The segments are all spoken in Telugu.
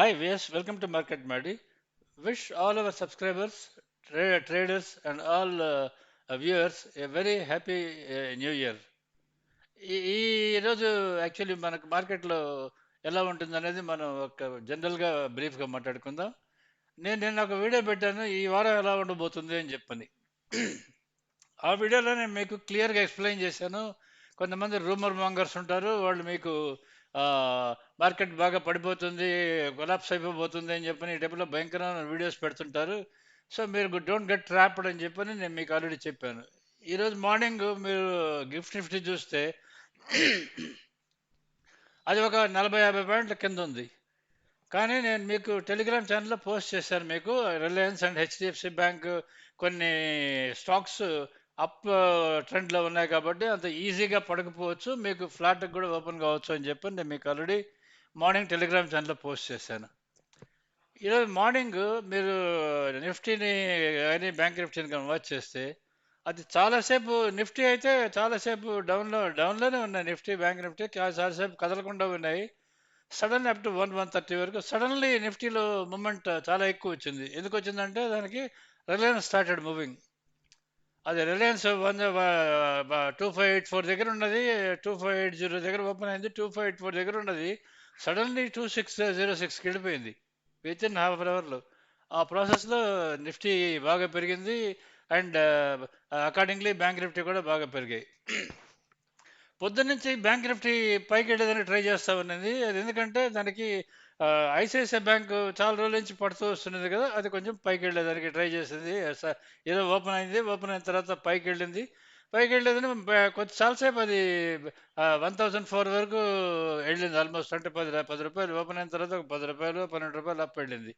Hi, Vyas. Welcome to Market Madi. Wish all our subscribers, tra- traders, and all uh, uh, viewers a very happy uh, new ఈ ఈరోజు యాక్చువల్లీ మనకు మార్కెట్లో ఎలా ఉంటుంది అనేది మనం ఒక జనరల్గా బ్రీఫ్గా మాట్లాడుకుందాం. నేను నేను ఒక వీడియో పెట్టాను. ఈ వారం ఎలా ఉండబోతుంది అని చెప్పని. ఆ వీడియోలో నేను మీకు క్లియర్గా ఎక్స్ప్లెయిన్ చేశాను. కొంతమంది రూమర్ మాంగర్స్ ఉంటారు. వాళ్ళు మీకు మార్కెట్ బాగా పడిపోతుంది కొలాప్స్ అయిపోతుంది అని చెప్పని ఈ టైప్లో భయంకరమైన వీడియోస్ పెడుతుంటారు. సో మీరు డోంట్ గెట్ ట్రాప్డ్ అని చెప్పని నేను మీకు ఆల్రెడీ చెప్పాను. ఈరోజు మార్నింగ్ మీరు గిఫ్ట్ నిఫ్టీ చూస్తే అది ఒక నలభై యాభై పాయింట్ల కింద ఉంది. కానీ నేను మీకు టెలిగ్రామ్ ఛానల్లో పోస్ట్ చేశాను మీకు రిలయన్స్ అండ్ హెచ్డిఎఫ్సి బ్యాంక్ కొన్ని స్టాక్స్ అప్ ట్రెండ్లో ఉన్నాయి కాబట్టి అంత ఈజీగా పడకపోవచ్చు. మీకు ఫ్లాట్ కూడా ఓపెన్ కావచ్చు అని చెప్పి నేను మీకు ఆల్రెడీ మార్నింగ్ టెలిగ్రామ్ ఛానల్లో పోస్ట్ చేశాను. ఈరోజు మార్నింగ్ మీరు నిఫ్టీని కానీ బ్యాంక్ నిఫ్టీని కానీ వాచ్ చేస్తే అది చాలాసేపు నిఫ్టీ అయితే చాలాసేపు డౌన్లో డౌన్లోనే ఉన్నాయి నిఫ్టీ బ్యాంక్ నిఫ్టీ చాలాసేపు కదలకుండా ఉన్నాయి. Sudden up to one one thirty వరకు సడన్లీ నిఫ్టీలో మూమెంట్ చాలా ఎక్కువ వచ్చింది. ఎందుకు వచ్చిందంటే దానికి రిలయన్స్ స్టార్టెడ్ మూవింగ్. అది Reliance one two five eight four దగ్గర ఉన్నది టూ ఫైవ్ ఎయిట్ జీరో దగ్గర ఓపెన్ అయింది టూ ఫైవ్ ఎయిట్ ఫోర్ దగ్గర ఉన్నది. సడన్లీ టూ సిక్స్ జీరో సిక్స్కి వెళ్ళిపోయింది విత్ ఇన్ హాఫ్ అన్ అవర్లో ఆ ప్రాసెస్లో నిఫ్టీ బాగా పెరిగింది అండ్ అకార్డింగ్లీ బ్యాంక్ నిఫ్టీ కూడా బాగా పెరిగాయి. పొద్దున్నుంచి బ్యాంక్ నిఫ్టీ పైకి వెళ్ళేదని ట్రై చేస్తా ఉన్నది అది ఎందుకంటే దానికి ఐసిఐసిఐ బ్యాంక్ చాలా రోజుల నుంచి పడుతూ వస్తున్నది కదా అది కొంచెం పైకి వెళ్ళేదానికి ట్రై చేసింది. ఏదో ఓపెన్ అయింది ఓపెన్ అయిన తర్వాత పైకి వెళ్ళింది. పైకి వెళ్ళేదని కొంచెం చాలాసేపు అది వన్ థౌసండ్ ఫోర్ వరకు వెళ్ళింది ఆల్మోస్ట్. అంటే పది పది రూపాయలు ఓపెన్ అయిన తర్వాత ఒక పది రూపాయలు పన్నెండు రూపాయలు అప్ వెళ్ళింది.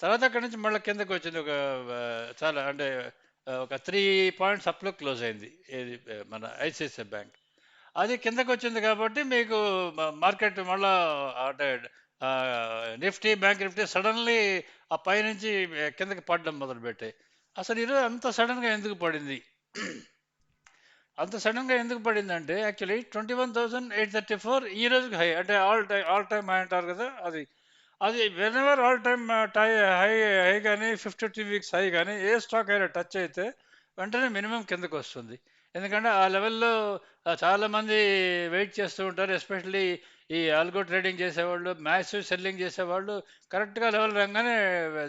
తర్వాత అక్కడి నుంచి మళ్ళీ కిందకి వచ్చింది ఒక చాలా అంటే ఒక త్రీ పాయింట్స్ అప్లో క్లోజ్ అయింది. ఏది మన ఐసిఐసిఐ బ్యాంక్. అది కిందకి వచ్చింది కాబట్టి మీకు మార్కెట్ మళ్ళీ అంటే నిఫ్టీ బ్యాంక్ నిఫ్టీ సడన్లీ ఆ పైనుంచి కిందకి పడడం మొదలుపెట్టాయి. అసలు ఈరోజు అంత సడన్గా ఎందుకు పడింది? అంత సడన్గా ఎందుకు పడింది అంటే actually twenty one thousand eight thirty four ఈ రోజుకి హై అంటే all time all time high అంటారు కదా అది. అది వెన్ ఎవర్ ఆల్ టైమ్ టై హై హై కానీ ఫిఫ్టీ టూ వీక్స్ హై కానీ ఏ స్టాక్ అయినా టచ్ అయితే వెంటనే మినిమం కిందకు వస్తుంది. ఎందుకంటే ఆ లెవెల్లో చాలామంది వెయిట్ చేస్తూ ఉంటారు ఎస్పెషల్లీ ఈ ఆల్గో ట్రేడింగ్ చేసేవాళ్ళు మ్యాసివ్ సెల్లింగ్ చేసేవాళ్ళు కరెక్ట్గా లెవెల్ రాగానే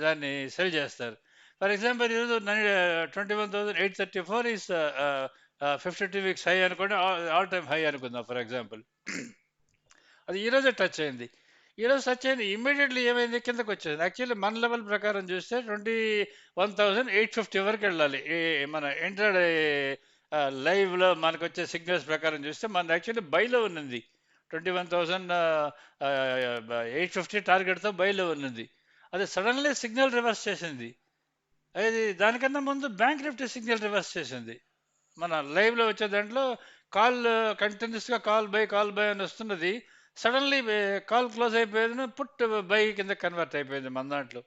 దాన్ని సెల్ చేస్తారు. ఫర్ ఎగ్జాంపుల్ ఈరోజు twenty one thousand eight thirty four is fifty two weeks high అనుకోండి ఆల్ టైమ్ హై అనుకుందాం ఫర్ ఎగ్జాంపుల్. అది ఈరోజే టచ్ అయింది. ఈరోజు టచ్ అయింది ఇమ్మీడియట్లీ ఏమైంది కిందకు వచ్చేది యాక్చువల్లీ మన లెవెల్ ప్రకారం చూస్తే twenty one thousand eight fifty వరకు వెళ్ళాలి. మన ఎంటర్డ్ లైవ్లో మనకు వచ్చే సిగ్నల్స్ ప్రకారం చూస్తే మన యాక్చువల్లీ బైలో ఉన్నది. Twenty one thousand eight fifty టార్గెట్తో బైలో అది సడన్లీ సిగ్నల్ రివర్స్ చేసింది. అది దానికన్నా ముందు బ్యాంక్ నిఫ్టీ సిగ్నల్ రివర్స్ చేసింది. మన లైవ్లో వచ్చే దాంట్లో కాల్ కంటిన్యూస్గా కాల్ బై కాల్ బై అని వస్తున్నది. సడన్లీ కాల్ క్లోజ్ అయిపోయింది పుట్ బై కింద కన్వర్ట్ అయిపోయింది మన దాంట్లో.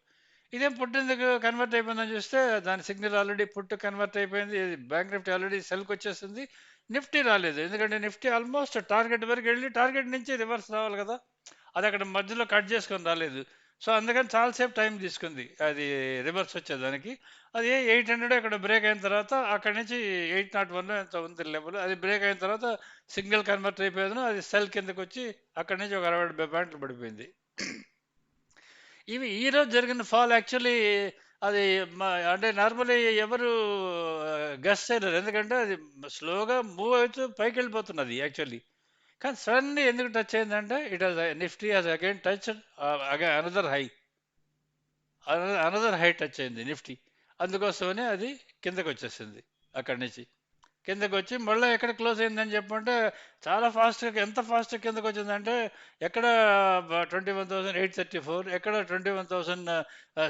ఇదేం పుట్ ఎందుకు కన్వర్ట్ అయిపోయిందని చూస్తే దాని సిగ్నల్ ఆల్రెడీ పుట్ కన్వర్ట్ అయిపోయింది. బ్యాంక్ నిఫ్టీ ఆల్రెడీ సెల్కి వచ్చేసింది నిఫ్టీ రాలేదు. ఎందుకంటే నిఫ్టీ ఆల్మోస్ట్ టార్గెట్ వరకు వెళ్ళి టార్గెట్ నుంచి రివర్స్ రావాలి కదా. అది అక్కడ మధ్యలో కట్ చేసుకొని రాలేదు. సో అందుకని చాలాసేపు టైం తీసుకుంది. అది రివర్స్ వచ్చేదానికి. అది ఎయిట్ హండ్రెడ్ అక్కడ బ్రేక్ అయిన తర్వాత అక్కడి నుంచి ఎయిట్ నాట్ వన్ ఎంత ఉంది లెవెల్. అది బ్రేక్ అయిన తర్వాత సిగ్నల్ కన్వర్ట్ అయిపోయేదను. అది సెల్ కిందకు వచ్చి అక్కడి నుంచి ఒక అరవై డెబ్బై పాయింట్లు పడిపోయింది. ఇవి ఈ రోజు జరిగిన ఫాల్ యాక్చువల్లీ అది మా అంటే నార్మలీ ఎవరు గస్ చేయలేరు. ఎందుకంటే అది స్లోగా మూవ్ అవుతూ పైకి వెళ్ళిపోతున్నది యాక్చువల్లీ కానీ సడన్లీ ఎందుకు టచ్ అయిందంటే it has Nifty has again touch again another high another high touch అయింది నిఫ్టీ అందుకోసమనే అది కిందకు వచ్చేసింది అక్కడి నుంచి. కిందకు వచ్చి మళ్ళీ ఎక్కడ క్లోజ్ అయిందని చెప్పంటే చాలా ఫాస్ట్గా ఎంత ఫాస్ట్గా కిందకు వచ్చిందంటే ఎక్కడ twenty one thousand eight thirty four ఎక్కడ twenty one thousand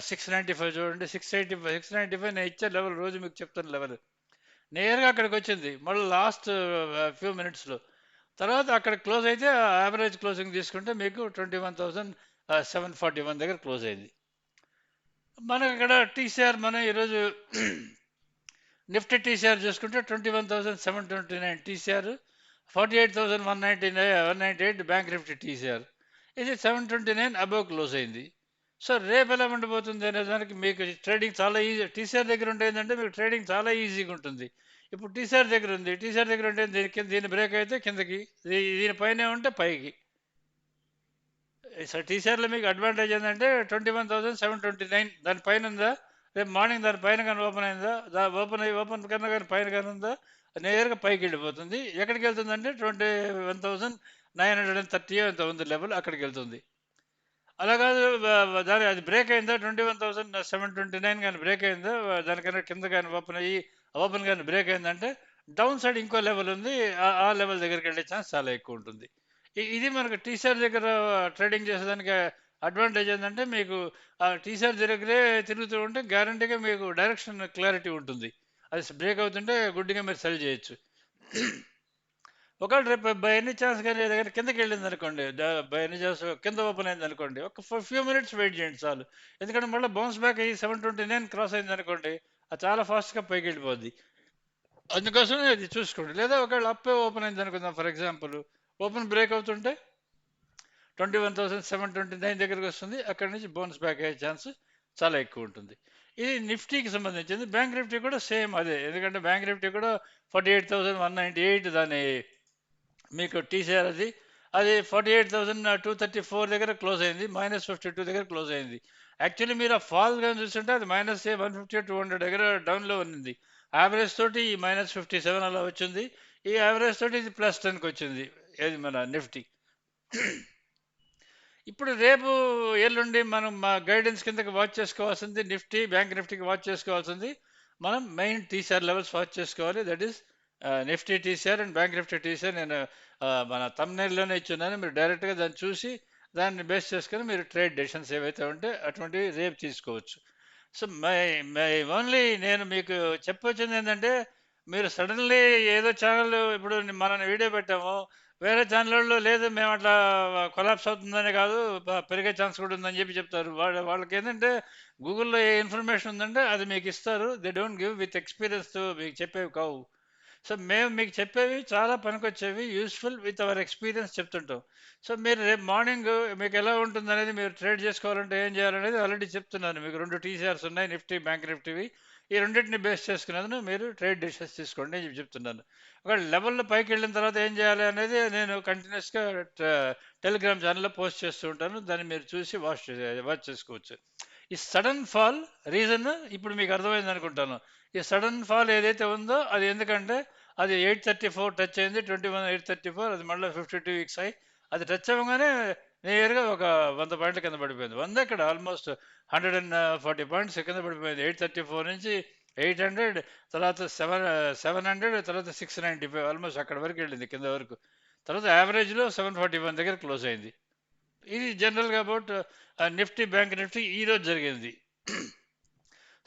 six ninety five చూడండి six eighty five six ninety five నేను ఇచ్చే లెవెల్ రోజు మీకు చెప్తాను లెవెల్. నేరుగా అక్కడికి వచ్చింది మళ్ళీ లాస్ట్ ఫ్యూ మినిట్స్లో. తర్వాత అక్కడ క్లోజ్ అయితే యావరేజ్ క్లోజింగ్ తీసుకుంటే మీకు twenty one thousand seven forty one దగ్గర క్లోజ్ అయింది. మనకు ఇక్కడ టీసీఆర్ మనం ఈరోజు నిఫ్టీ టీసీఆర్ చూసుకుంటే twenty one thousand seven twenty nine TCR forty eight thousand one ninety nine one ninety eight bank Nifty TCR. ఇది seven twenty nine above close అయింది. సో రేపు ఎలా ఉండబోతుంది అనే దానికి మీకు ట్రేడింగ్ చాలా ఈజీ టీసీఆర్ దగ్గర ఉంటే ఏంటంటే మీకు ట్రేడింగ్ చాలా ఈజీగా ఉంటుంది. ఇప్పుడు టీసీఆర్ దగ్గర ఉంది టీసీఆర్ దగ్గర ఉంటే దీని కింద దీని బ్రేక్ అయితే కిందకి దీని పైనే ఉంటే పైకి. సో టీసీఆర్లో మీకు అడ్వాంటేజ్ ఏంటంటే twenty one thousand seven twenty nine దాని పైన ఉందా? రేపు మార్నింగ్ దాని పైన కానీ ఓపెన్ అయిందా? దా ఓపెన్ అయ్యి ఓపెన్ కన్నా కానీ పైన కానీ ఉందా? నేరుగా పైకి వెళ్ళిపోతుంది. ఎక్కడికి వెళ్తుందంటే twenty one thousand nine hundred and thirty ఎంత ఉంది లెవెల్ అక్కడికి వెళ్తుంది. అలా కాదు దాని అది బ్రేక్ అయిందా? Twenty one thousand seven twenty nine కానీ బ్రేక్ అయిందా? దానికన్నా కింద కానీ ఓపెన్ అయ్యి ఓపెన్ కానీ బ్రేక్ అయిందంటే డౌన్ సైడ్ ఇంకో లెవెల్ ఉంది. ఆ- లెవెల్ దగ్గరికి వెళ్ళే ఛాన్స్ చాలా ఎక్కువ ఉంటుంది. ఇది మనకు టీసీఆర్ దగ్గర ట్రేడింగ్ చేసేదానికి అడ్వాంటేజ్ ఏంటంటే మీకు ఆ టీసీఆర్ దగ్గరే తిరుగుతూ ఉంటే గ్యారంటీగా మీకు డైరెక్షన్ క్లారిటీ ఉంటుంది. అది బ్రేక్ అవుతుంటే గుడ్డిగా మీరు సెల్ చేయొచ్చు. ఒకవేళ రేపు బై ఎనీ ఛాన్స్ కానీ దగ్గర కిందకి వెళ్ళింది అనుకోండి బై ఎనీ ఛాన్స్ కింద ఓపెన్ అయింది అనుకోండి ఒక ఫ్యూ మినిట్స్ వెయిట్ చేయండి చాలు. ఎందుకంటే మళ్ళీ బౌన్స్ బ్యాక్ అయ్యి సెవెన్ ట్వంటీ నైన్ క్రాస్ అయింది అనుకోండి అది చాలా ఫాస్ట్గా పైకి వెళ్ళిపోద్ది. అందుకోసమే అది చూసుకోండి. లేదా ఒకవేళ అప్పే ఓపెన్ అయింది అనుకుందాం ఫర్ ఎగ్జాంపుల్. ఓపెన్ బ్రేక్ అవుతుంటే twenty one thousand seven twenty nine దగ్గరికి వస్తుంది. అక్కడ నుంచి బౌన్స్ బ్యాక్ అయ్యే ఛాన్స్ చాలా ఎక్కువ ఉంటుంది. ఇది నిఫ్టీకి సంబంధించింది. బ్యాంక్ నిఫ్టీ కూడా సేమ్ అదే. ఎందుకంటే బ్యాంక్ నిఫ్టీ కూడా forty eight thousand one ninety eight దాని మీకు టీసీఆర్ అది. అది forty eight thousand two thirty four దగ్గర క్లోజ్ అయింది. మైనస్ ఫిఫ్టీ టూ దగ్గర క్లోజ్ అయింది. యాక్చువల్లీ మీరు ఆ ఫాల్ కానీ చూస్తుంటే అది minus one fifty two hundred దగ్గర డౌన్లో ఉంది యావరేజ్ తోటి ఈ మైనస్ ఫిఫ్టీ సెవెన్ అలా వచ్చింది. ఈ యావరేజ్ తోటి ఇది ప్లస్ టెన్కి వచ్చింది. ఏది మన నిఫ్టీ. ఇప్పుడు రేపు ఎల్లుండి మనం మా గైడెన్స్ కిందకి వాచ్ చేసుకోవాల్సింది నిఫ్టీ బ్యాంక్ నిఫ్టీకి వాచ్ చేసుకోవాల్సింది. మనం మెయిన్ టీసీఆర్ లెవెల్స్ వాచ్ చేసుకోవాలి. That is Nifty TCR and bank Nifty TCR నేను మన తమ్నేల్లోనే ఇచ్చున్నాను. మీరు డైరెక్ట్గా దాన్ని చూసి దాన్ని బేస్ చేసుకొని మీరు ట్రేడ్ డెసిషన్స్ ఏవైతే ఉంటే అటువంటివి రేపు తీసుకోవచ్చు. సో మై మై ఓన్లీ నేను మీకు చెప్పొచ్చింది ఏంటంటే మీరు సడన్లీ ఏదో ఛానల్ ఇప్పుడు మనం వీడియో పెట్టాము వేరే ఛానళ్ళలో లేదు మేము అట్లా కొలాప్స్ అవుతుందనే కాదు పెరిగే ఛాన్స్ కూడా ఉందని చెప్పి చెప్తారు. వాళ్ళ వాళ్ళకి ఏంటంటే గూగుల్లో ఏ ఇన్ఫర్మేషన్ ఉందంటే అది మీకు ఇస్తారు. They don't give with experience మీకు చెప్పేవి కావు. సో మేము మీకు చెప్పేవి చాలా పనికొచ్చేవి యూస్ఫుల్ విత్ అవర్ ఎక్స్పీరియన్స్ చెప్తుంటాం. సో మీరు రేపు మార్నింగ్ మీకు ఎలా ఉంటుంది అనేది మీరు ట్రేడ్ చేసుకోవాలంటే ఏం చేయాలనేది ఆల్రెడీ చెప్తున్నాను. మీకు రెండు టీసీఆర్స్ ఉన్నాయి నిఫ్టీ బ్యాంక్ నిఫ్టీవి ఈ రెండింటిని బేస్ చేసుకున్నందుకు మీరు ట్రేడ్ డిసిషన్స్ తీసుకోండి అని చెప్తున్నాను. ఒక లెవెల్లో పైకి వెళ్ళిన తర్వాత ఏం చేయాలి అనేది నేను కంటిన్యూస్గా టెలిగ్రామ్ ఛానల్లో పోస్ట్ చేస్తూ ఉంటాను. దాన్ని మీరు చూసి వాచ్ వాచ్ చేసుకోవచ్చు. ఈ సడన్ ఫాల్ రీజన్ ఇప్పుడు మీకు అర్థమైంది అనుకుంటాను. ఈ సడన్ ఫాల్ ఏదైతే ఉందో అది ఎందుకంటే అది ఎయిట్ థర్టీ ఫోర్ టచ్ అయింది twenty one eight thirty four అది మళ్ళీ ఫిఫ్టీ టూ వీక్స్ అయ్యి అది టచ్ అవ్వగానే నియర్గా ఒక వంద పాయింట్ల కింద పడిపోయింది. వంద ఇక్కడ almost hundred and forty points కింద పడిపోయింది. ఎయిట్ థర్టీ ఫోర్ నుంచి ఎయిట్ హండ్రెడ్ తర్వాత సెవెన్ సెవెన్ హండ్రెడ్ తర్వాత సిక్స్ నైంటీ ఫైవ్ ఆల్మోస్ట్ అక్కడ వరకు వెళ్ళింది కింద వరకు. తర్వాత యావరేజ్లో సెవెన్ ఫార్టీ వన్ దగ్గర క్లోజ్ అయింది. ఇది జనరల్గా అబౌట్ నిఫ్టీ బ్యాంక్ నిఫ్టీ ఈ రోజు జరిగింది.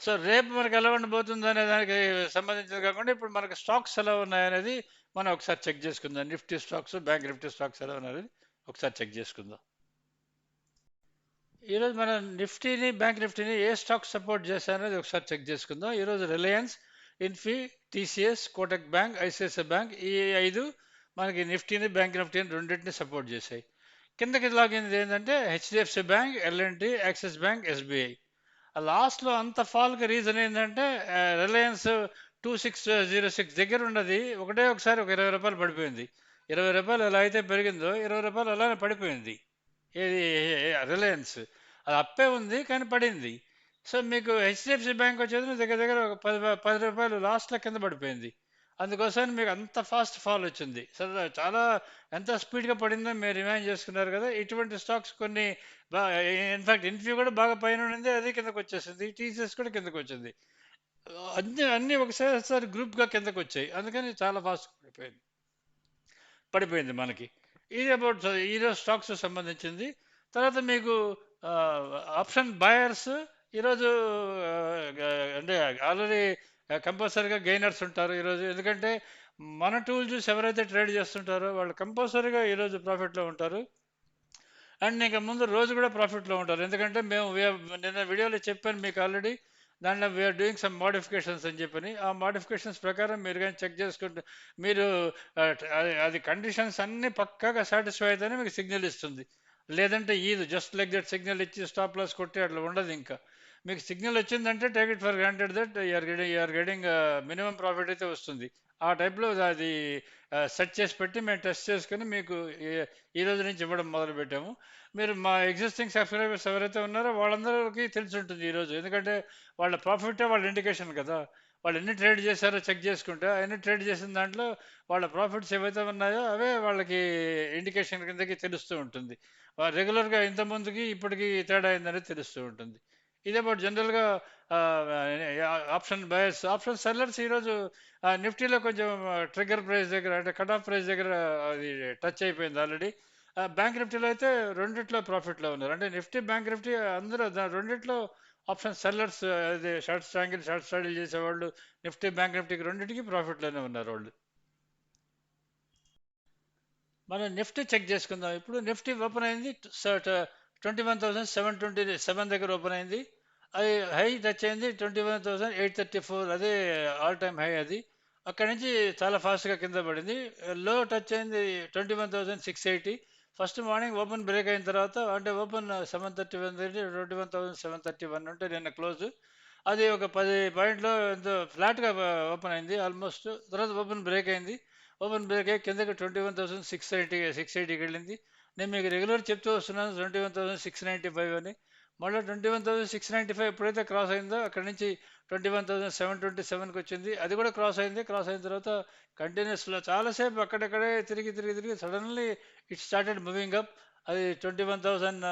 సో రేపు మనకు ఎలా ఉండబోతుంది అనే దానికి సంబంధించింది కాకుండా ఇప్పుడు మనకు స్టాక్స్ ఎలా ఉన్నాయనేది మనం ఒకసారి చెక్ చేసుకుందాం. Nifty stocks bank Nifty stocks ఎలా ఉన్నాయనేది. ఒకసారి చెక్ చేసుకుందాం. ఈరోజు మనం నిఫ్టీని బ్యాంక్ నిఫ్టీని ఏ స్టాక్ సపోర్ట్ చేశారనేది ఒకసారి చెక్ చేసుకుందాం. ఈరోజు Reliance Infy TCS Kotak bank ICICI bank ఈ ఐదు మనకి నిఫ్టీని బ్యాంక్ నిఫ్టీని రెండింటిని సపోర్ట్ చేశాయి. కిందకి లాగింది ఏంటంటే HDFC bank LNT Axis bank SBI. లాస్ట్లో అంత ఫాల్కి రీజన్ ఏంటంటే Reliance two six zero six దగ్గర ఉన్నది ఒకటే ఒకసారి ఒక ఇరవై రూపాయలు పడిపోయింది. ఇరవై రూపాయలు ఎలా అయితే పెరిగిందో ఇరవై రూపాయలు అలానే పడిపోయింది. ఏది రిలయన్స్. అది అప్పే ఉంది కానీ పడింది. సో మీకు హెచ్డిఎఫ్సి బ్యాంక్ వచ్చేది దగ్గర దగ్గర ఒక పది పది రూపాయలు లాస్ట్లో కింద పడిపోయింది. అందుకోసం మీకు అంత ఫాస్ట్ ఫాల్ వచ్చింది. సరే చాలా ఎంత స్పీడ్గా పడిందో మీరు రిమైండ్ చేసుకున్నారు కదా. ఇటువంటి స్టాక్స్ కొన్ని ఇన్ఫాక్ట్ ఇన్ఫ్యూ కూడా బాగా పైన ఉండింది అది కిందకు వచ్చేసింది. టీసీఎస్ కూడా కిందకు వచ్చింది. అన్ని అన్నీ ఒకసారి గ్రూప్గా కిందకు వచ్చాయి. అందుకని చాలా ఫాస్ట్ పడిపోయింది. పడిపోయింది మనకి. ఇది అబౌట్ ఈరోజు స్టాక్స్ సంబంధించింది. తర్వాత మీకు ఆప్షన్ బయర్స్ ఈరోజు అంటే ఆల్రెడీ కంపల్సరీగా గెయినర్స్ ఉంటారు ఈరోజు ఎందుకంటే మన టూల్ చూసి ఎవరైతే ట్రేడ్ చేస్తుంటారో వాళ్ళు కంపల్సరీగా ఈరోజు ప్రాఫిట్లో ఉంటారు. అండ్ ఇంకా ముందు రోజు కూడా ప్రాఫిట్లో ఉంటారు. ఎందుకంటే మేము నిన్న వీడియోలో చెప్పాను మీకు ఆల్రెడీ దాంట్లో వీఆర్ డూయింగ్ సమ్ మోడిఫికేషన్స్ అని చెప్పని ఆ మోడిఫికేషన్స్ ప్రకారం మీరు కానీ చెక్ చేసుకుంటే మీరు అది కండిషన్స్ అన్నీ పక్కాగా సాటిస్ఫై అయితేనే మీకు సిగ్నల్ ఇస్తుంది. లేదంటే ఈదు జస్ట్ లైక్ దట్ సిగ్నల్ ఇచ్చి స్టాప్ లాస్ కొట్టి అట్లా ఉండదు ఇంకా. మీకు సిగ్నల్ వచ్చిందంటే take it for granted that you're getting you're getting minimum profit అయితే వస్తుంది. ఆ టైప్లో అది సెట్ చేసి పెట్టి మేము టెస్ట్ చేసుకుని మీకు ఈ- ఈ రోజు నుంచి ఇవ్వడం మొదలు పెట్టాము. మీరు మా ఎగ్జిస్టింగ్ సబ్స్క్రైబర్స్ ఎవరైతే ఉన్నారో వాళ్ళందరికీ తెలిసి ఉంటుంది ఈరోజు ఎందుకంటే వాళ్ళ ప్రాఫిటే వాళ్ళ ఇండికేషన్ కదా. వాళ్ళు ఎన్ని ట్రేడ్ చేశారో చెక్ చేసుకుంటే ఎన్ని ట్రేడ్ చేసిన దాంట్లో వాళ్ళ ప్రాఫిట్స్ ఏవైతే ఉన్నాయో అవే వాళ్ళకి ఇండికేషన్ కిందకి తెలుస్తూ ఉంటుంది. రెగ్యులర్గా ఇంత ముందుకి ఇప్పటికి తేడా అయిందనేది తెలుస్తూ ఉంటుంది. ఇదే బట్ జనరల్గా ఆప్షన్ బయర్స్ ఆప్షన్ సెల్లర్స్ ఈరోజు నిఫ్టీలో కొంచెం ట్రిగ్గర్ ప్రైస్ దగ్గర అంటే కట్ ఆఫ్ ప్రైస్ దగ్గర అది టచ్ అయిపోయింది ఆల్రెడీ. బ్యాంక్ నిఫ్టీలో అయితే రెండిట్లో ప్రాఫిట్లో ఉన్నారు. అంటే నిఫ్టీ బ్యాంక్ నిఫ్టీ అందరూ రెండిట్లో ఆప్షన్ సెల్లర్స్ అదే షార్ట్ స్ట్రాంగిల్ షార్ట్ స్ట్రాంగిల్ చేసేవాళ్ళు నిఫ్టీ బ్యాంక్ నిఫ్టీకి రెండింటికి ప్రాఫిట్లోనే ఉన్నారు వాళ్ళు. మనం నిఫ్టీ చెక్ చేసుకుందాం. ఇప్పుడు నిఫ్టీ ఓపెన్ అయింది twenty one thousand seven twenty seven దగ్గర ఓపెన్ అయింది. అది హై టచ్ అయింది twenty one thousand eight thirty four. అదే ఆల్ టైమ్ హై అది. అక్కడి నుంచి చాలా ఫాస్ట్గా కింద పడింది. లో టచ్ అయింది twenty one thousand six eighty. First morning open break అయిన తర్వాత అంటే open seven thirty one twenty one thousand seven thirty one ఉంటే నిన్న క్లోజ్ అది ఒక పది పాయింట్లో ఎంతో ఫ్లాట్గా ఓపెన్ అయింది ఆల్మోస్ట్ తర్వాత ఓపెన్ బ్రేక్ అయింది. ఓపెన్ బ్రేక్ అయ్యి కిందకి twenty one thousand six eighty six ఎయిటీకి వెళ్ళింది. నేను మీకు రెగ్యులర్ చెప్తూ వస్తున్నాను twenty one thousand six ninety five అని. మళ్ళీ twenty one thousand six ninety five ఎప్పుడైతే క్రాస్ అయిందో అక్కడ నుంచి twenty one thousand seven twenty సెవెన్కి వచ్చింది. అది కూడా క్రాస్ అయింది. క్రాస్ అయిన తర్వాత కంటిన్యూస్లో చాలాసేపు అక్కడక్కడే తిరిగి తిరిగి తిరిగి suddenly it started moving up అది twenty one thousand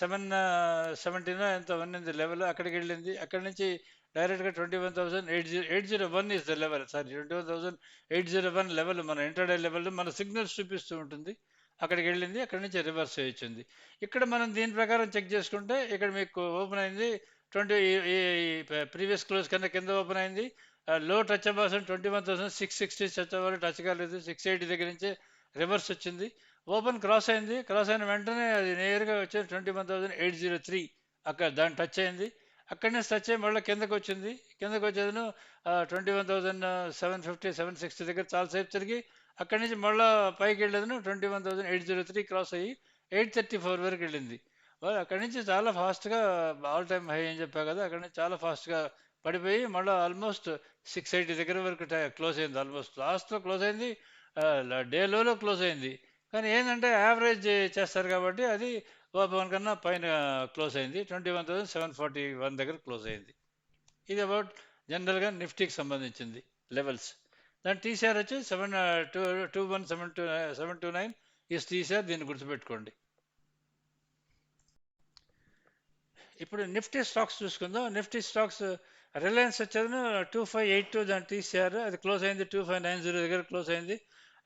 seven seventeen ఎంత ఉన్నింది లెవెల్ అక్కడికి వెళ్ళింది. అక్కడి నుంచి డైరెక్ట్గా twenty one thousand eight zero eight zero one is the level sorry twenty one thousand eight zero one level మన ఇంటర్డే లెవెల్ మన సిగ్నల్స్ చూపిస్తూ ఉంటుంది. అక్కడికి వెళ్ళింది అక్కడి నుంచి రివర్స్ వచ్చింది ఇక్కడ మనం దీని ప్రకారం చెక్ చేసుకుంటే ఇక్కడ మీకు ఓపెన్ అయింది ట్వంటీ ప్రీవియస్ క్లోజ్ కన్నా కింద ఓపెన్ అయింది. లో టచ్ అవ్వాల్సిన twenty one thousand six sixty touch అవ్వాలి టచ్ కాలేదు సిక్స్ ఎయిటీ దగ్గర నుంచి రివర్స్ వచ్చింది. ఓపెన్ క్రాస్ అయింది. క్రాస్ అయిన వెంటనే అది నేరుగా వచ్చింది twenty one thousand eight zero three అక్కడ దాన్ని టచ్ అయింది. అక్కడి నుంచి టచ్ అయ్యి మళ్ళీ కిందకు వచ్చింది. కిందకు వచ్చేది twenty one thousand seven fifty seven sixty దగ్గర చాలాసేపు తిరిగి అక్కడి నుంచి మళ్ళీ పైకి వెళ్ళేది twenty one thousand eight zero three cross అయ్యి ఎయిట్ థర్టీ ఫోర్ వరకు వెళ్ళింది. అక్కడి నుంచి చాలా ఫాస్ట్గా ఆల్ టైమ్ హై అని చెప్పా కదా అక్కడి నుంచి చాలా ఫాస్ట్గా పడిపోయి మళ్ళీ ఆల్మోస్ట్ సిక్స్ ఎయిటీ దగ్గర వరకు క్లోజ్ అయింది ఆల్మోస్ట్ లాస్ట్లో క్లోజ్ అయింది డే లోలో క్లోజ్ అయింది. కానీ ఏంటంటే యావరేజ్ చేస్తారు కాబట్టి అది వన్ కన్నా పైన క్లోజ్ అయింది twenty one thousand seven forty one దగ్గర క్లోజ్ అయింది. ఇది అబౌట్ జనరల్గా నిఫ్టీకి సంబంధించింది లెవెల్స్. దాని టీసీఆర్ వచ్చి seven two two one seven two seven two nine is TCR దీన్ని గుర్తుపెట్టుకోండి. ఇప్పుడు నిఫ్టీ స్టాక్స్ చూసుకుందాం. నిఫ్టీ స్టాక్స్ రిలయన్స్ వచ్చేది టూ ఫైవ్ ఎయిట్ టూ దాని టీసీఆర్ అది క్లోజ్ అయింది టూ ఫైవ్ నైన్ జీరో దగ్గర క్లోజ్ అయింది.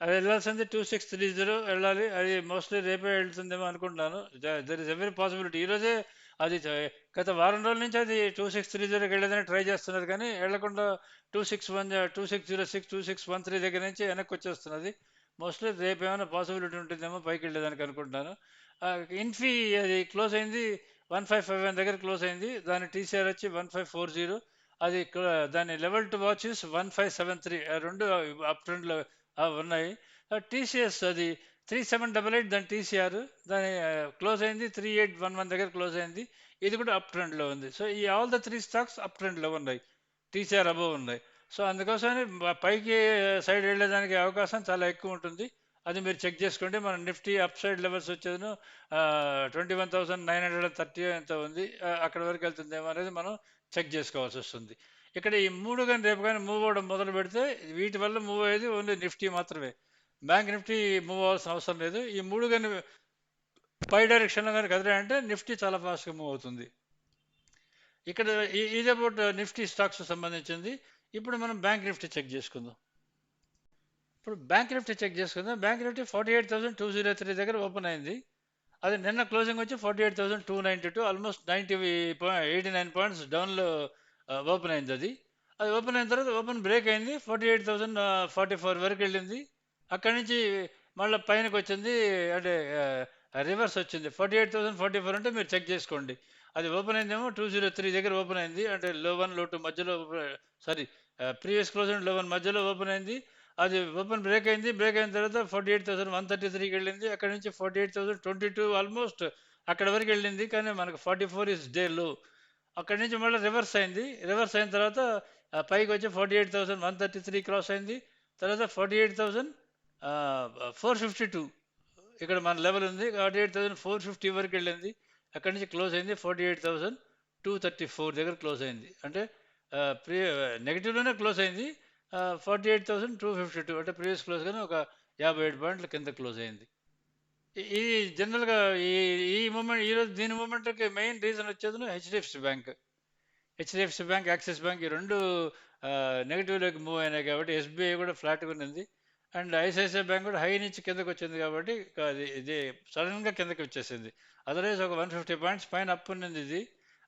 అది వెళ్ళాల్సింది టూ సిక్స్ త్రీ జీరో వెళ్ళాలి. అది మోస్ట్లీ రేపే వెళ్తుందేమో అనుకుంటున్నాను. దర్ ఇస్ ఎవరీ పాసిబిలిటీ ఈరోజే అది గత వారం రోజుల నుంచి అది టూ సిక్స్ త్రీ జీరోకి వెళ్ళేదని ట్రై చేస్తున్నారు కానీ వెళ్ళకుండా two six one two six zero six two six one three దగ్గర నుంచి వెనక్కి వచ్చేస్తున్నది. మోస్ట్లీ రేపు ఏమైనా పాసిబిలిటీ ఉంటుందేమో పైకి వెళ్ళేదానికి అనుకుంటున్నాను. ఇన్ఫీ అది క్లోజ్ అయింది వన్ ఫైవ్ ఫైవ్ వన్ దగ్గర క్లోజ్ అయింది. దాని టీసీఆర్ వచ్చి వన్ ఫైవ్ ఫోర్ జీరో అది దాని level to watches one five seven three రెండు అప్ ట్రెండ్లో ఉన్నాయి. టీసీఎస్ అది త్రీ సెవెన్ డబల్ ఎయిట్ దాని టీసీఆర్ దాని క్లోజ్ అయింది త్రీ ఎయిట్ వన్ వన్ దగ్గర క్లోజ్ అయింది. ఇది కూడా అప్ ట్రెండ్లో ఉంది. సో ఈ all the three stocks up ట్రెండ్లో ఉన్నాయి. టీసీఆర్ అబవ్ ఉన్నాయి. సో అందుకోసమని పైకి సైడ్ వెళ్ళేదానికి అవకాశం చాలా ఎక్కువ ఉంటుంది. అది మీరు చెక్ చేసుకోండి. మన నిఫ్టీ అప్ సైడ్ లెవెల్స్ వచ్చేది twenty one thousand nine hundred thirty ఎంత ఉంది. అక్కడ వరకు వెళ్తుందేమో అనేది మనం చెక్ చేసుకోవాల్సి వస్తుంది. ఇక్కడ ఈ మూడు కానీ రేపు కానీ మూవ్ అవ్వడం మొదలు పెడితే వీటి వల్ల మూవ్ అయ్యేది ఓన్లీ నిఫ్టీ మాత్రమే. బ్యాంక్ నిఫ్టీ మూవ్ అవ్వాల్సిన అవసరం లేదు. ఈ మూడు కానీ పై డైరెక్షన్లో కానీ కదిలాయంటే నిఫ్టీ చాలా ఫాస్ట్గా మూవ్ అవుతుంది. ఇక్కడ ఇది అబౌట్ నిఫ్టీ స్టాక్స్ సంబంధించింది. ఇప్పుడు మనం బ్యాంక్ నిఫ్టీ చెక్ చేసుకుందాం. ఇప్పుడు బ్యాంక్ నిఫ్టీ చెక్ చేసుకుందాం. Bank Nifty forty eight thousand two zero three దగ్గర ఓపెన్ అయింది. అది నిన్న క్లోజింగ్ వచ్చి forty eight thousand two ninety two almost ninety eighty nine points డౌన్లో ఓపెన్ అయింది అది. అది ఓపెన్ అయిన తర్వాత ఓపెన్ బ్రేక్ అయింది. Forty eight thousand forty four వరకు వెళ్ళింది. అక్కడి నుంచి మళ్ళీ పైనకి వచ్చింది అంటే రివర్స్ వచ్చింది. Forty eight thousand forty four అంటే మీరు చెక్ చేసుకోండి. అది ఓపెన్ అయిందేమో టూ జీరో త్రీ దగ్గర ఓపెన్ అయింది. అంటే లో వన్లో టూ మధ్యలో sorry previous close and low one మధ్యలో ఓపెన్ అయింది. అది ఓపెన్ బ్రేక్ అయింది. బ్రేక్ అయిన తర్వాత forty eight thousand one thirty త్రీకి వెళ్ళింది. అక్కడ నుంచి forty eight thousand twenty two almost అక్కడ వరకు వెళ్ళింది. కానీ మనకు ఫార్టీ ఫోర్ ఇస్ డే లో. అక్కడి నుంచి మళ్ళీ రివర్స్ అయింది. రివర్స్ అయిన తర్వాత పైకి వచ్చి forty eight thousand one thirty three cross అయింది. తర్వాత forty eight thousand four fifty two ఇక్కడ మన లెవెల్ ఉంది. Forty eight thousand four fifty వరకు వెళ్ళింది. అక్కడి నుంచి క్లోజ్ అయింది. Forty eight thousand two thirty four దగ్గర క్లోజ్ అయింది. అంటే ప్రీ నెగిటివ్లోనే క్లోజ్ అయింది. Forty eight thousand two fifty two అంటే ప్రీవియస్ క్లోజ్ కానీ ఒక యాభై ఏడు పాయింట్ల కింద క్లోజ్ అయింది. ఈ జనరల్గా ఈ ఈ మూమెంట్ ఈరోజు దీని మూమెంట్కి మెయిన్ రీజన్ వచ్చేది HDFC bank HDFC bank Axis bank ఈ రెండు నెగిటివ్లోకి మూవ్ అయినాయి కాబట్టి ఎస్బీఐ కూడా ఫ్లాట్గా ఉంది అండ్ ఐసిఐసిఐ బ్యాంక్ కూడా హై నుంచి కిందకు వచ్చింది కాబట్టి అది ఇది సడన్గా కిందకి వచ్చేసింది. అదర్వైజ్ ఒక వన్ ఫిఫ్టీ పాయింట్స్ పైన అప్ ఉన్నది ఇది.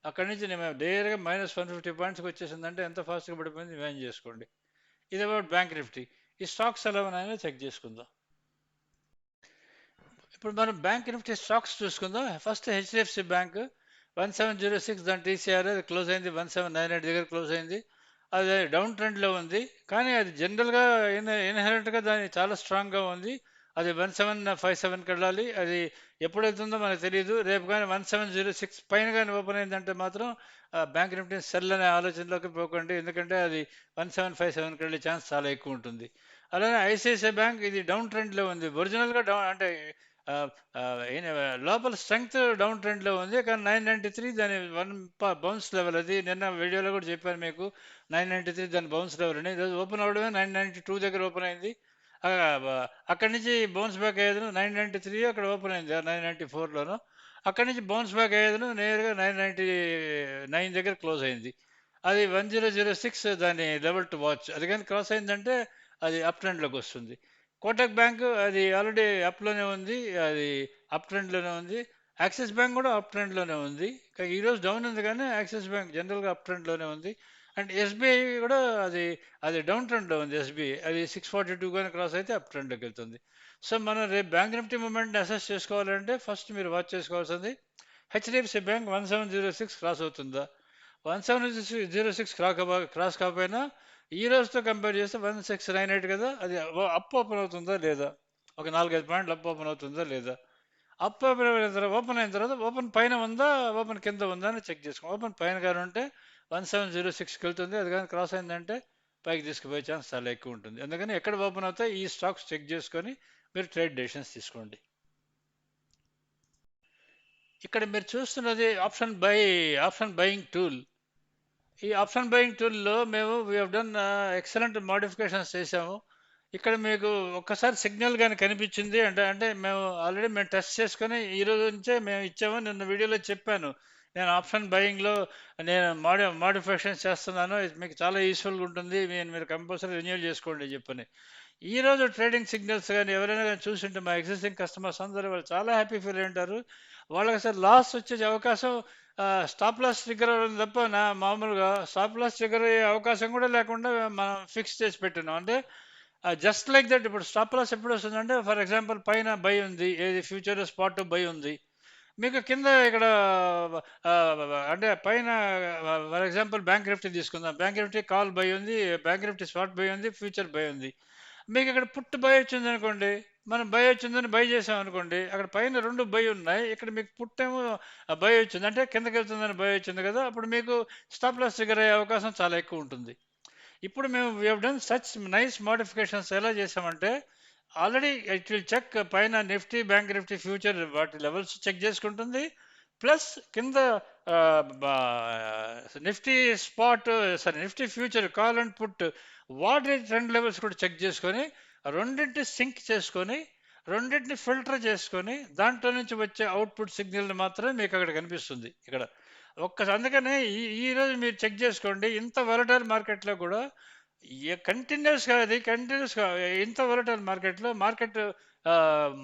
అక్కడి నుంచి నేను డైరెక్ట్గా మైనస్ వన్ ఫిఫ్టీ పాయింట్స్కి వచ్చేసిందంటే ఎంత ఫాస్ట్గా పడిపోయింది ఇమాజిన్ చేసుకోండి. ఇది అబౌట్ బ్యాంక్ నిఫ్టీ. ఈ స్టాక్స్ ఎలా ఉన్నాయో చెక్ చేసుకుందాం. ఇప్పుడు మనం బ్యాంక్ నిఫ్టీ స్టాక్స్ చూసుకుందాం. First HDFC bank one seven zero six దాని టీసీఆర్ అది క్లోజ్ అయింది. వన్ సెవెన్ నైన్ ఎయిట్ దగ్గర క్లోజ్ అయింది. అది డౌన్ ట్రెండ్లో ఉంది. కానీ అది జనరల్గా ఇన్హెరెంట్గా దాని చాలా స్ట్రాంగ్గా ఉంది. అది వన్ సెవెన్ ఫైవ్ సెవెన్కి వెళ్ళాలి అది ఎప్పుడు వెళ్తుందో మనకు తెలియదు రేపు కానీ వన్ సెవెన్ జీరో సిక్స్ పైన కానీ ఓపెన్ అయిందంటే మాత్రం బ్యాంక్ నిఫ్టీ సెల్ అనే ఆలోచనలోకి పోకండి. ఎందుకంటే అది వన్ సెవెన్ ఫైవ్ సెవెన్కి వెళ్ళే ఛాన్స్ చాలా ఎక్కువ ఉంటుంది. అలానే ఐసిఐసిఐ బ్యాంక్ ఇది డౌన్ ట్రెండ్లో ఉంది. ఒరిజినల్గా డౌన్ అంటే లోపల స్ట్రెంగ్త్ డౌన్ ట్రెండ్లో ఉంది. కానీ నైన్ నైంటీ త్రీ దాని వన్ బౌన్స్ లెవెల్ అది. నిన్న వీడియోలో కూడా చెప్పాను మీకు. నైన్ నైంటీ త్రీ దాని బౌన్స్ లెవెల్ అండి ఈరోజు ఓపెన్ అవ్వడమే నైన్ నైంటీ టూ దగ్గర ఓపెన్ అయింది. అక్కడి నుంచి బౌన్స్ బ్యాక్ అయ్యేది నైన్ నైంటీ త్రీ అక్కడ ఓపెన్ అయింది. నైన్ నైంటీ ఫోర్లోను అక్కడి నుంచి బౌన్స్ బ్యాక్ అయ్యేది నేరుగా నైన్ నైంటీ నైన్ దగ్గర క్లోజ్ అయింది. అది వన్ జీరో జీరో సిక్స్ దాని లెవెల్ టు వాచ్ అది కానీ క్రాస్ అయిందంటే అది అప్ ట్రెండ్లోకి వస్తుంది. కోటక్ బ్యాంక్ అది ఆల్రెడీ అప్లోనే ఉంది అది అప్ ట్రెండ్లోనే ఉంది. యాక్సిస్ బ్యాంక్ కూడా అప్ ట్రెండ్లోనే ఉంది. ఈరోజు డౌన్ ఉంది కానీ యాక్సిస్ బ్యాంక్ జనరల్గా అప్ ట్రెండ్లోనే ఉంది. అండ్ ఎస్బీఐ కూడా అది అది డౌన్ ట్రెండ్లో ఉంది ఎస్బీఐ. అది సిక్స్ ఫార్టీ టూ కానీ క్రాస్ అయితే అప్ ట్రెండ్లోకి వెళ్తుంది. సో మనం రేపు బ్యాంక్ నిఫ్టీ మూమెంట్ని అసెస్ చేసుకోవాలంటే ఫస్ట్ మీరు వాచ్ చేసుకోవాల్సింది HDFC bank one seven zero six cross అవుతుందా? One seven zero six crack cross కాకపోయినా ఈ రోజుతో కంపేర్ చేస్తే వన్ సిక్స్ నైన్ ఎయిట్ కదా అది అప్ ఓపెన్ అవుతుందా లేదా? ఒక నాలుగైదు పాయింట్లు అప్ ఓపెన్ అవుతుందా లేదా? అప్ ఓపెన్ అయిన తర్వాత ఓపెన్ అయిన తర్వాత ఓపెన్ పైన ఉందా ఓపెన్ కింద ఉందా అని చెక్ చేసుకో. ఓపెన్ పైన కానీ ఉంటే వన్ సెవెన్ జీరో సిక్స్కి వెళ్తుంది అది కానీ క్రాస్ అయిందంటే పైకి తీసుకుపోయే ఛాన్స్ చాలా ఎక్కువ ఉంటుంది. అందుకని ఎక్కడ ఓపెన్ అవుతాయి ఈ స్టాక్స్ చెక్ చేసుకొని మీరు ట్రేడ్ డెసిషన్స్ తీసుకోండి. ఇక్కడ మీరు చూస్తున్నది option buy option buying tool ఈ ఆప్షన్ బయింగ్ టూల్లో మేము వీ డన్ ఎక్సలెంట్ మోడిఫికేషన్స్ చేసాము ఇక్కడ మీకు ఒక్కసారి సిగ్నల్ కానీ కనిపించింది అంటే అంటే మేము ఆల్రెడీ మేము టెస్ట్ చేసుకొని ఈ రోజు నుంచే మేము ఇచ్చాము. నిన్న వీడియోలో చెప్పాను. నేను ఆప్షన్ బయింగ్లో నేను మోడి మోడిఫికేషన్స్ చేస్తున్నాను. మీకు చాలా యూస్ఫుల్గా ఉంటుంది. నేను మీరు కంపల్సరీ రెన్యూల్ చేసుకోండి చెప్పని. ఈ రోజు ట్రేడింగ్ సిగ్నల్స్ కానీ ఎవరైనా కానీ చూసింటే మా ఎగ్జిస్టింగ్ కస్టమర్స్ అందరూ వాళ్ళు చాలా హ్యాపీ ఫీల్ ఉంటారు. వాళ్ళకి అసలు లాస్ వచ్చే అవకాశం స్టాప్ లాస్ ట్రిగ్గర్ అవ్వడం తప్ప నా మామూలుగా స్టాప్ లాస్ ట్రిగ్గర్ అయ్యే అవకాశం కూడా లేకుండా మనం ఫిక్స్ చేసి పెట్టినాం. అంటే జస్ట్ లైక్ దట్ ఇప్పుడు స్టాప్ లాస్ ఎప్పుడు వస్తుందంటే ఫర్ ఎగ్జాంపుల్ పైన బై ఉంది ఏది ఫ్యూచర్ స్పాట్ బై ఉంది. మీకు కింద ఇక్కడ అంటే పైన ఫర్ ఎగ్జాంపుల్ బ్యాంక్ నిఫ్టీ తీసుకుందాం. బ్యాంక్ నిఫ్టీ కాల్ బై ఉంది బ్యాంక్ నిఫ్టీ స్పాట్ బై ఉంది ఫ్యూచర్ బై ఉంది. మీకు ఇక్కడ పుట్టు బై వచ్చింది అనుకోండి మనం బై వచ్చిందని బై చేసాం అనుకోండి అక్కడ పైన రెండు బై ఉన్నాయి ఇక్కడ మీకు పుట్టేమో బై వచ్చింది. అంటే కిందకి వెళ్తుందని భయ వచ్చింది కదా అప్పుడు మీకు స్టాప్ లాస్ ట్రిగర్ అయ్యే అవకాశం చాలా ఎక్కువ ఉంటుంది. ఇప్పుడు మేము we done such nice modifications ఎలా చేసామంటే ఆల్రెడీ ఇట్ విల్ చెక్ పైన నిఫ్టీ బ్యాంక్ నిఫ్టీ ఫ్యూచర్ వాటి లెవెల్స్ చెక్ చేసుకుంటుంది. ప్లస్ కింద Nifty spot sorry Nifty future call and put వాటి ట్రెండ్ లెవెల్స్ కూడా చెక్ చేసుకొని రెండింటి సింక్ చేసుకొని రెండింటిని ఫిల్టర్ చేసుకొని దాంట్లో నుంచి వచ్చే అవుట్పుట్ సిగ్నల్ని మాత్రమే మీకు అక్కడ కనిపిస్తుంది. ఇక్కడ ఒక్క అందుకనే ఈ ఈరోజు మీరు చెక్ చేసుకోండి ఇంత వరటైల్ మార్కెట్లో కూడా కంటిన్యూస్గా అది కంటిన్యూస్గా ఇంత వరటైల్ మార్కెట్లో మార్కెట్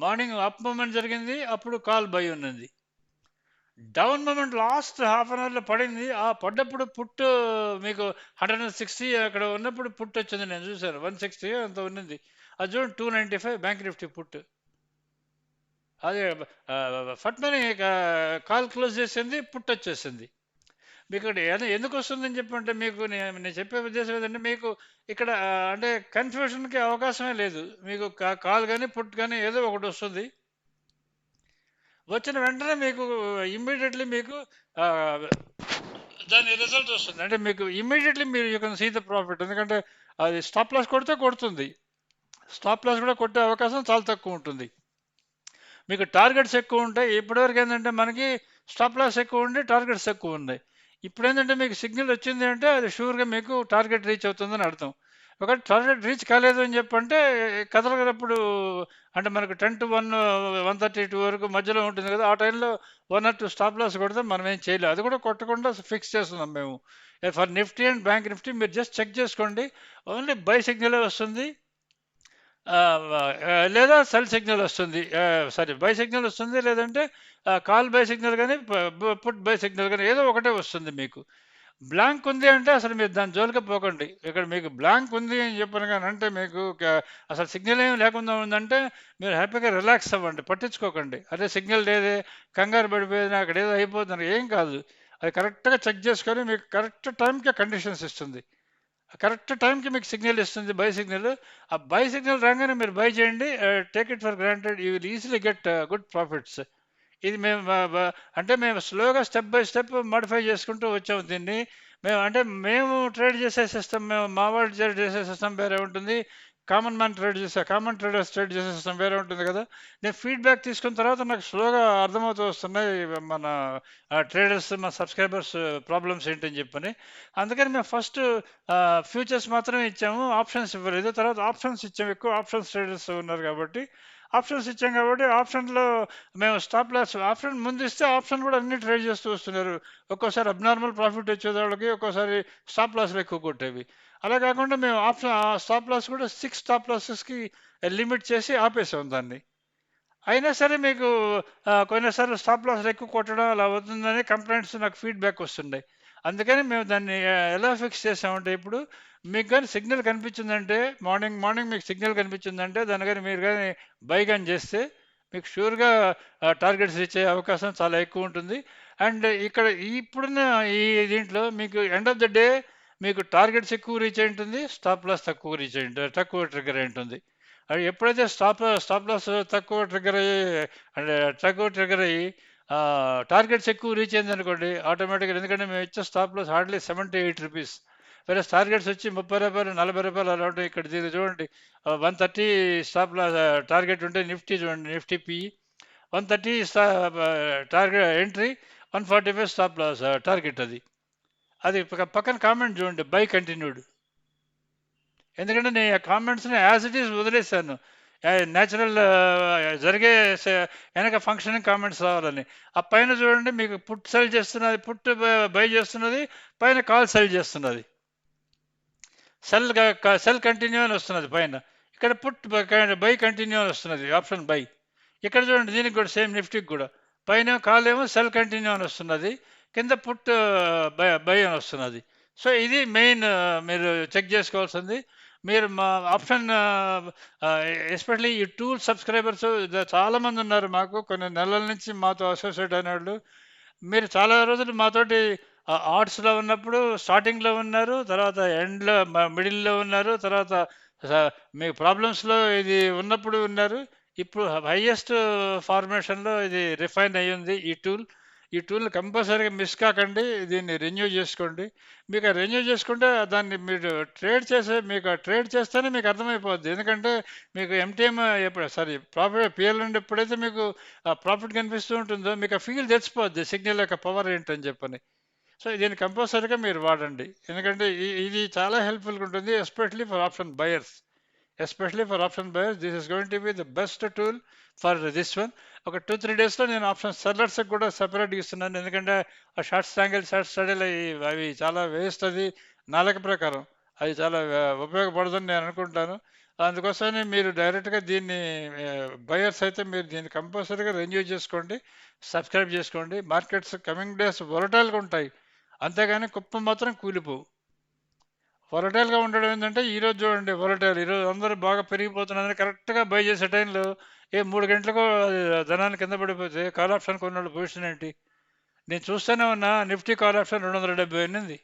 మార్నింగ్ అప్ మూమెంట్ జరిగింది అప్పుడు కాల్ బై ఉన్నది. Down moment last half an అవర్లో పడింది ఆ పడ్డప్పుడు పుట్టు మీకు హండ్రెడ్ అండ్ సిక్స్టీ అక్కడ ఉన్నప్పుడు పుట్టు వచ్చింది నేను చూశాను. వన్ సిక్స్టీ అంత ఉన్నది. అది చూడండి two ninety five bank Nifty put. అదే ఫట్మని కాల్ క్లోజ్ చేసింది పుట్ వచ్చేసింది. మీకు ఇక్కడ ఎందుకు వస్తుందని చెప్పంటే మీకు నేను చెప్పే ఉద్దేశం ఏంటంటే మీకు ఇక్కడ అంటే కన్ఫ్యూషన్కి అవకాశమే లేదు. మీకు కా- కాల్ కానీ పుట్ కానీ ఏదో ఒకటి వస్తుంది. వచ్చిన వెంటనే మీకు ఇమ్మీడియట్లీ మీకు దాని రిజల్ట్ వస్తుంది. అంటే మీకు ఇమ్మీడియట్లీ మీరు you can see the profit. ఎందుకంటే అది స్టాప్ లాస్ కొడితే కొడుతుంది. స్టాప్ లాస్ కూడా కొట్టే అవకాశం చాలా తక్కువ ఉంటుంది. మీకు టార్గెట్స్ ఎక్కువ ఉంటాయి. ఇప్పటివరకు ఏంటంటే మనకి స్టాప్ లాస్ ఎక్కువ ఉండి టార్గెట్స్ ఎక్కువ ఉన్నాయి. ఇప్పుడు ఏంటంటే మీకు సిగ్నల్ వచ్చింది అంటే అది షూర్గా మీకు టార్గెట్ రీచ్ అవుతుందని అర్థం. ఒక టార్గెట్ రీచ్ కాలేదు అని చెప్పంటే కదలగలప్పుడు అంటే మనకు ten to one one thirty two వరకు మధ్యలో ఉంటుంది కదా ఆ టైంలో one or two stop loss కొడితే మనం ఏం చేయలేదు అది కూడా కొట్టకుండా ఫిక్స్ చేస్తున్నాం మేము. For Nifty and bank Nifty మీరు జస్ట్ చెక్ చేసుకోండి. ఓన్లీ బై సిగ్నలే వస్తుంది. లేదా సెల్ సిగ్నల్ వస్తుంది. సారీ బై సిగ్నల్ వస్తుంది లేదంటే కాల్ బై సిగ్నల్ కానీ పుట్ బై సిగ్నల్ కానీ ఏదో ఒకటే వస్తుంది మీకు. బ్లాంక్ ఉంది అంటే అసలు మీరు దాని జోలికి పోకండి. ఇక్కడ మీకు బ్లాంక్ ఉంది అని చెప్పాను కానీ అంటే మీకు అసలు సిగ్నల్ ఏమి లేకుండా ఉందంటే మీరు హ్యాపీగా రిలాక్స్ అవ్వండి పట్టించుకోకండి. అదే సిగ్నల్ లేదే కంగారు పడిపోయింది అక్కడ ఏదో అయిపోతుంది ఏం కాదు. అది కరెక్ట్గా చెక్ చేసుకొని మీకు కరెక్ట్ టైంకి కండిషన్స్ ఇస్తుంది. కరెక్ట్ టైంకి మీకు సిగ్నల్ ఇస్తుంది బై సిగ్నల్. ఆ బై సిగ్నల్ రాగానే మీరు బై చేయండి take it for granted you will easily get good profits ఇది మేము అంటే మేము స్లోగా స్టెప్ బై స్టెప్ మాడిఫై చేసుకుంటూ వచ్చాము దీన్ని. మేము అంటే మేము ట్రేడ్ చేసే సిస్టమ్ మేము మా వాళ్ళు ట్రేడ్ చేసే సిస్టమ్ వేరే ఉంటుంది. కామన్ మ్యాన్ ట్రేడ్ చేసే కామన్ ట్రేడర్స్ ట్రేడ్ చేసేస్తాం వేరే ఉంటుంది కదా. నేను ఫీడ్బ్యాక్ తీసుకున్న తర్వాత నాకు స్లోగా అర్థమవుతూ వస్తున్నాయి మన ట్రేడర్స్ మా సబ్స్క్రైబర్స్ ప్రాబ్లమ్స్ ఏంటని చెప్పని. అందుకని మేము ఫస్ట్ ఫ్యూచర్స్ మాత్రమే ఇచ్చాము ఆప్షన్స్ ఇవ్వలేదు. తర్వాత ఆప్షన్స్ ఇచ్చాము ఎక్కువ ఆప్షన్స్ ట్రేడర్స్ ఉన్నారు కాబట్టి. ఆప్షన్స్ ఇచ్చాం కాబట్టి ఆప్షన్లో మేము స్టాప్ లాస్ ఆప్షన్ ముందు ఇస్తే ఆప్షన్ కూడా అన్ని ట్రేడ్ చేస్తూ వస్తున్నారు. ఒక్కోసారి అబ్నార్మల్ ప్రాఫిట్ వచ్చే వాళ్ళకి ఒక్కోసారి స్టాప్ లాస్లు ఎక్కువ కొట్టేవి. అలా కాకుండా మేము ఆప్షన్ స్టాప్ లాస్ కూడా సిక్స్ స్టాప్ లాసెస్కి లిమిట్ చేసి ఆపేసాం దాన్ని. అయినా సరే మీకు కొన్నిసార్లు స్టాప్ లాస్ ఎక్కువ కొట్టడం అలా అవుతుందని కంప్లైంట్స్ నాకు ఫీడ్బ్యాక్ వస్తున్నాయి. అందుకని మేము దాన్ని ఎలా ఫిక్స్ చేసామంటే ఇప్పుడు మీకు కానీ సిగ్నల్ కనిపించిందంటే మార్నింగ్ మార్నింగ్ మీకు సిగ్నల్ కనిపించిందంటే దాని కానీ మీరు కానీ బై కానీ చేస్తే మీకు షూర్గా టార్గెట్స్ ఇచ్చే అవకాశం చాలా ఎక్కువ ఉంటుంది. అండ్ ఇక్కడ ఇప్పుడున్న ఈ దీంట్లో మీకు ఎండ్ ఆఫ్ ద డే మీకు టార్గెట్స్ ఎక్కువ రీచ్ అయి ఉంటుంది స్టాప్ లాస్ తక్కువ రీచ్ అయి ఉంటుంది తక్కువ ట్రిగ్గర్ అయి ఉంటుంది. అది ఎప్పుడైతే స్టాప్ స్టాప్ లాస్ తక్కువ ట్రిగ్గర్ అయ్యి అంటే తక్కువ ట్రిగ్గర్ అయ్యి టార్గెట్స్ ఎక్కువ రీచ్ అయింది అనుకోండి ఆటోమేటిక్గా ఎందుకంటే మేము ఇచ్చే stop loss hardly seventy eight rupees వేరే టార్గెట్స్ వచ్చి ముప్పై రూపాయలు నలభై రూపాయలు అలా ఉంటాయి ఇక్కడ దీన్ని చూడండి. One thirty stop loss target ఉంటే నిఫ్టీ చూడండి నిఫ్టీ పి వన్ థర్టీ స్టా target entry one forty five stop loss target అది. అది పక్కన కామెంట్ చూడండి బై కంటిన్యూడ్ ఎందుకంటే నేను ఆ కామెంట్స్ని యాజ్ ఇట్ ఈస్ వదిలేశాను. న్యాచురల్ జరిగే వెనక ఫంక్షనింగ్ కామెంట్స్ రావాలని. ఆ పైన చూడండి మీకు పుట్ సెల్ చేస్తున్నది పుట్ బై చేస్తున్నది పైన కాల్ సెల్ చేస్తున్నది. సెల్ సెల్ కంటిన్యూ అని వస్తున్నది పైన. ఇక్కడ పుట్ బై కంటిన్యూ అని వస్తున్నది ఆప్షన్ బై ఇక్కడ చూడండి దీనికి కూడా సేమ్ నిఫ్టీకి కూడా. పైన కాల్ ఏమో సెల్ కంటిన్యూ అని వస్తున్నది. కింద పుట్ బై అని వస్తున్నది సో ఇది మెయిన్ మీరు చెక్ చేసుకోవాల్సింది. మీరు మా ఆప్షన్ ఎస్పెషల్లీ ఈ టూల్ సబ్స్క్రైబర్స్ చాలామంది ఉన్నారు మాకు. కొన్ని నెలల నుంచి మాతో అసోసియేట్ అయిన వాళ్ళు. మీరు చాలా రోజులు మాతోటి ఆర్ట్స్లో ఉన్నప్పుడు స్టార్టింగ్లో ఉన్నారు. తర్వాత ఎండ్లో మిడిల్లో ఉన్నారు. తర్వాత మీ ప్రాబ్లమ్స్లో ఇది ఉన్నప్పుడు ఉన్నారు. ఇప్పుడు హైయెస్ట్ ఫార్మేషన్లో ఇది రిఫైన్ అయ్యింది ఈ టూల్ ఈ టూల్ కంపల్సరీగా మిస్ కాకండి దీన్ని రెన్యూ చేసుకోండి. మీకు రెన్యూ చేసుకుంటే దాన్ని మీరు ట్రేడ్ చేసే మీకు ట్రేడ్ చేస్తేనే మీకు అర్థమైపోద్ది. ఎందుకంటే మీకు ఎంటీఎం ఎప్పుడు సారీ ప్రాఫిట్ పిఎల్ నుండి ఎప్పుడైతే మీకు ఆ ప్రాఫిట్ కనిపిస్తూ ఉంటుందో మీకు ఆ ఫీల్ తెచ్చిపోద్ది సిగ్నల్ యొక్క పవర్ ఏంటని చెప్పని. సో దీన్ని కంపల్సరీగా మీరు వాడండి. ఎందుకంటే ఇది చాలా హెల్ప్ఫుల్గా ఉంటుంది especially for option buyers especially for option buyers this is going to be the best tool for this one ఒక టూ త్రీ డేస్లో నేను ఆప్షన్ సెల్లర్స్కి కూడా సపరేట్గా ఇస్తున్నాను. ఎందుకంటే ఆ షార్ట్స్ యాంగిల్ షార్ట్ స్టడీలు అవి చాలా వేస్ట్ అది. నా ప్రకారం అది చాలా ఉపయోగపడదని నేను అనుకుంటాను. అందుకోసమే మీరు డైరెక్ట్గా దీన్ని బయర్స్ అయితే మీరు దీన్ని కంపల్సరీగా రెన్యూ చేసుకోండి. సబ్స్క్రైబ్ చేసుకోండి. మార్కెట్స్ కమింగ్ డేస్ వొలటైల్గా ఉంటాయి. అంతేగాని కుప్పం మాత్రం కూలిపోవు. వొలటైల్గా ఉండడం ఏంటంటే ఈరోజు చూడండి వొలటైల్. ఈరోజు అందరూ బాగా పెరిగిపోతున్నారని కరెక్ట్గా బై చేసే టైంలో ఏ మూడు గంటలకు ధనాన్ని కింద పడిపోతే కాల్ ఆప్షన్ కొన్నాళ్ళు పొజిషన్ ఏంటి? నేను చూస్తూనే ఉన్నా నిఫ్టీ కాల్ ఆప్షన్ రెండు వందల డెబ్బై ఎనిమిది.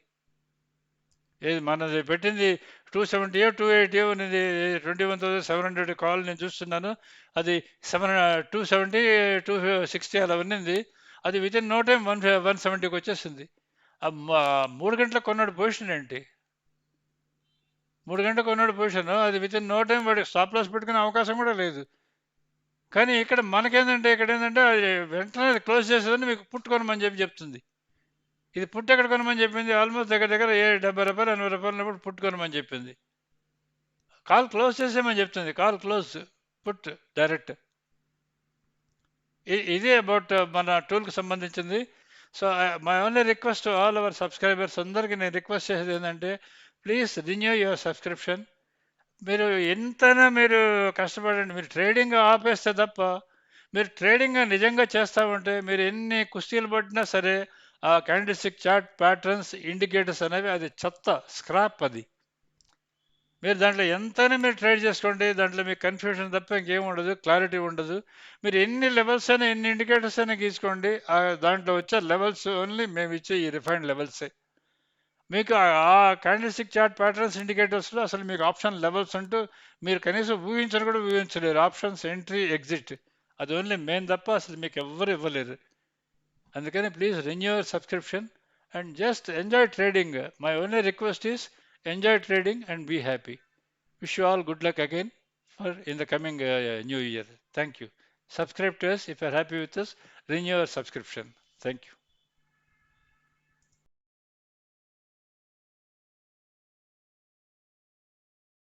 ఏది మనది పెట్టింది టూ సెవెంటీ టూ ఎయిటీ ఉన్నది. Twenty one thousand seven hundred call నేను చూస్తున్నాను. అది seven two seventy two sixty అలా ఉన్నింది. అది within no time one one సెవెంటీకి వచ్చేసింది. మూడు గంటలకు కొన్నాడు పొజిషన్ ఏంటి? మూడు గంటలకు కొన్నాడు పొజిషన్ అది విత్ ఇన్ నో టైం వాడికి స్టాప్ లాస్ పెట్టుకునే అవకాశం కూడా లేదు. కానీ ఇక్కడ మనకేందంటే ఇక్కడ ఏంటంటే అది వెంటనే క్లోజ్ చేసేదని మీకు పుట్టుకోనమని చెప్పి చెప్తుంది. ఇది పుట్టు ఎక్కడ కొనమని చెప్పింది? ఆల్మోస్ట్ దగ్గర దగ్గర ఏ డెబ్బై రూపాయలు ఎనభై రూపాయలు ఉన్నప్పుడు పుట్టుకోనమని చెప్పింది. కాల్ క్లోజ్ చేసేమని చెప్తుంది. కాల్ క్లోజ్ పుట్ డైరెక్ట్ ఇదే అబౌట్ మన టూల్కి సంబంధించింది. So my only request all our subscribers అందరికీ నేను రిక్వెస్ట్ చేసేది ఏంటంటే ప్లీజ్ రిన్యూ యువర్ సబ్స్క్రిప్షన్. మీరు ఎంతైనా మీరు కష్టపడండి మీరు ట్రేడింగ్ ఆపేస్తే తప్ప మీరు ట్రేడింగ్ నిజంగా చేస్తామంటే మీరు ఎన్ని కుస్తీలు పట్టినా సరే ఆ క్యాండిస్టిక్ చార్ట్ ప్యాటర్న్స్ ఇండికేటర్స్ అనేవి అది చెత్త స్క్రాప్ అది. మీరు దాంట్లో ఎంతైనా మీరు ట్రేడ్ చేసుకోండి దాంట్లో మీకు కన్ఫ్యూషన్ తప్ప ఇంకేం ఉండదు క్లారిటీ ఉండదు. మీరు ఎన్ని లెవెల్స్ అయినా ఎన్ని ఇండికేటర్స్ అయినా గీసుకోండి దాంట్లో వచ్చే లెవెల్స్ ఓన్లీ మేము ఇచ్చే ఈ రిఫైన్డ్ లెవెల్సే. మీకు ఆ- ఆ క్యాండిల్స్టిక్ చార్ట్ ప్యాటర్న్స్ ఇండికేటర్స్లో అసలు మీకు ఆప్షన్ లెవెల్స్ అంటూ మీరు కనీసం ఊహించని కూడా ఊహించలేరు. ఆప్షన్స్ ఎంట్రీ ఎగ్జిట్ అది ఓన్లీ మెయిన్ తప్ప అసలు మీకు ఎవ్వరు ఇవ్వలేరు. అందుకని please renew your subscription and just enjoy trading my only request is enjoy trading and be happy wish you all good luck again for in the coming new year thank you subscribe to us if you're happy with us. Renew your subscription. Thank you.